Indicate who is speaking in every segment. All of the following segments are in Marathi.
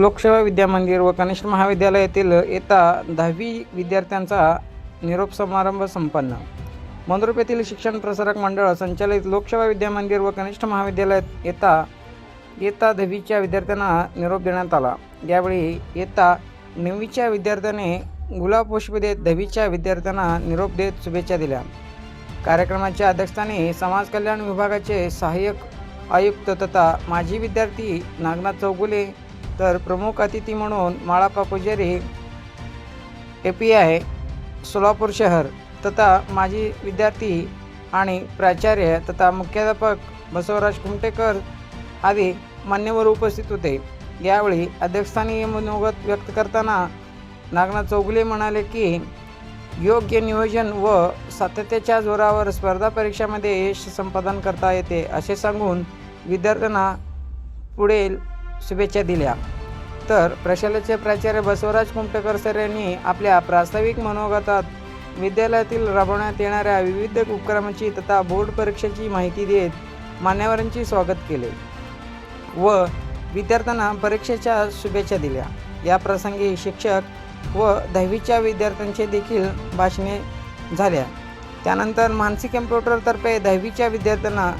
Speaker 1: लोकसेवा विद्यामंदिर व कनिष्ठ महाविद्यालयातील येता दहावी विद्यार्थ्यांचा निरोप समारंभ संपन्न. मंद्रुप येथील शिक्षण प्रसारक मंडळ संचालित लोकसेवा विद्यामंदिर व कनिष्ठ महाविद्यालयात येता येता दहावीच्या विद्यार्थ्यांना निरोप देण्यात आला. यावेळी येता नववीच्या विद्यार्थ्याने गुलाब पुष्प देत दहावीच्या विद्यार्थ्यांना निरोप देत शुभेच्छा दिल्या. कार्यक्रमाच्या अध्यक्षस्थानी समाज कल्याण विभागाचे सहाय्यक आयुक्त तथा माजी विद्यार्थी नागनाथ चौगुले तर प्रमुख अतिथी म्हणून माळापा पुजारी ए पी आय सोलापूर शहर तथा माजी विद्यार्थी आणि प्राचार्य तथा मुख्याध्यापक बसवराज कुमटेकर आदी मान्यवर उपस्थित होते. यावेळी अध्यक्षस्थानी मनोगत व्यक्त करताना नागनाथ चौगुले म्हणाले की योग्य नियोजन व सातत्याच्या जोरावर स्पर्धा परीक्षामध्ये यश संपादन करता येते असे सांगून विद्यार्थ्यांना पुढील शुभेच्छा दिल्या. तर प्रशालेचे प्राचार्य बसवराज कुमटेकर सर यांनी आपल्या प्रास्ताविक मनोगतात विद्यालयातील राबवण्यात येणाऱ्या विविध उपक्रमांची तथा बोर्ड परीक्षेची माहिती देत मान्यवरांची स्वागत केले व विद्यार्थ्यांना परीक्षेच्या शुभेच्छा दिल्या. या प्रसंगी शिक्षक व दहावीच्या विद्यार्थ्यांचे देखील भाषणे झाल्या. त्यानंतर मानसी कम्प्युटरतर्फे दहावीच्या विद्यार्थ्यांना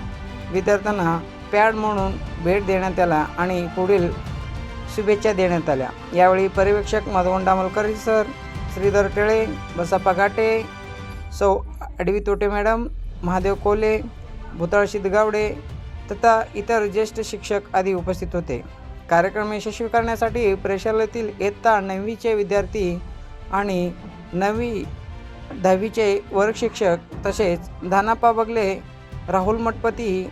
Speaker 1: विद्यार्थ्यांना पॅड म्हणून भेट देण्यात आला आणि पुढील शुभेच्छा देण्यात आल्या. यावेळी पर्यवेक्षक माधवन डामलकरी सर श्रीधर टेळे बसप्पा घाटे सौ अडवी तोटे मॅडम महादेव कोले भूताळ शिदगावडे तथा इतर ज्येष्ठ शिक्षक आदी उपस्थित होते. कार्यक्रम यशस्वी करण्यासाठी प्रशालेतील इयत्ता नववीचे विद्यार्थी आणि नववी दहावीचे वर्गशिक्षक तसेच धानापा बगले राहुल मठपती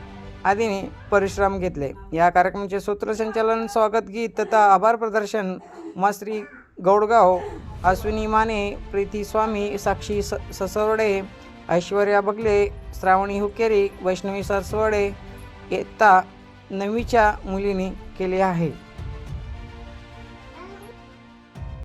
Speaker 1: आदीने परिश्रम घेतले. या कार्यक्रमाचे सूत्रसंचालन स्वागत गीत तथा आभार प्रदर्शन मास्त्री गौडगाव अश्विनी माने प्रीती स्वामी साक्षी स ससवडे ऐश्वर्या बगले श्रावणी हुकेरी वैष्णवी सरसवडे इयत्ता नववीच्या मुलीने केले आहे.